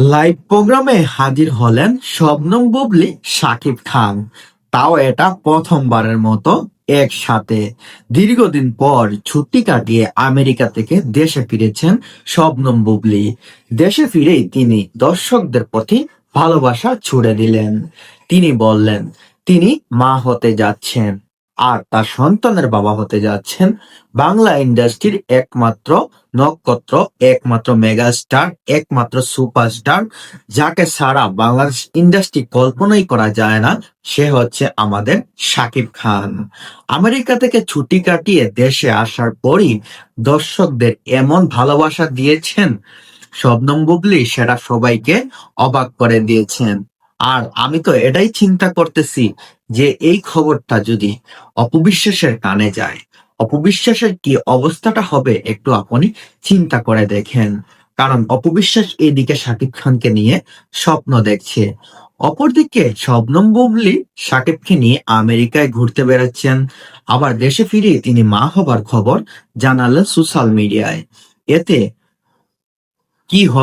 Live প্রোগ্রামে হাজির হলেন শবনম বুবলি শাকিব খান। তাও এটা প্রথমবারের মতো একসাথে। দীর্ঘদিন পর ছুটি কাটিয়ে আমেরিকা থেকে দেশে ফিরেছেন শবনম বুবলি। দেশে ফিরেই তিনি দর্শকদের প্রতি ভালোবাসা ছুড়ে দিলেন। তিনি বললেন, তিনি মা হতে যাচ্ছেন। আর তার সন্তানের বাবা হতে যাচ্ছেন বাংলা ইন্ডাস্ট্রির একমাত্র নক্ষত্র, একমাত্র মেগাস্টার, একমাত্র সুপারস্টার, যাকে ছাড়া বাংলাদেশ ইন্ডাস্ট্রি কল্পনাই করা যায় না। সে হচ্ছে আমাদের শাকিব খান। আমেরিকা থেকে ছুটি কাটিয়ে দেশে আসার পরই দর্শকদের এমন ভালোবাসা দিয়েছেন শবনম বুবলি, সেটা সবাইকে অবাক করে দিয়েছেন। আর আমি তো এটাই চিন্তা করতেছি যে এই খবরটা যদি অপবিশ্বাসের কানে যায়, অপবিশ্বাসের কি অবস্থাটা হবে একটু আপনি চিন্তা করে দেখেন। কারণ অপবিশ্বাস এদিকে শাকিব খানকে নিয়ে স্বপ্ন দেখছে। অপরদিকে শবনম বুবলি শাকিবকে নিয়ে আমেরিকায় ঘুরতে বেড়াচ্ছেন। আবার দেশে ফিরে তিনি মা হবার খবর জানালেন সোশ্যাল মিডিয়ায়। এতে কি হবে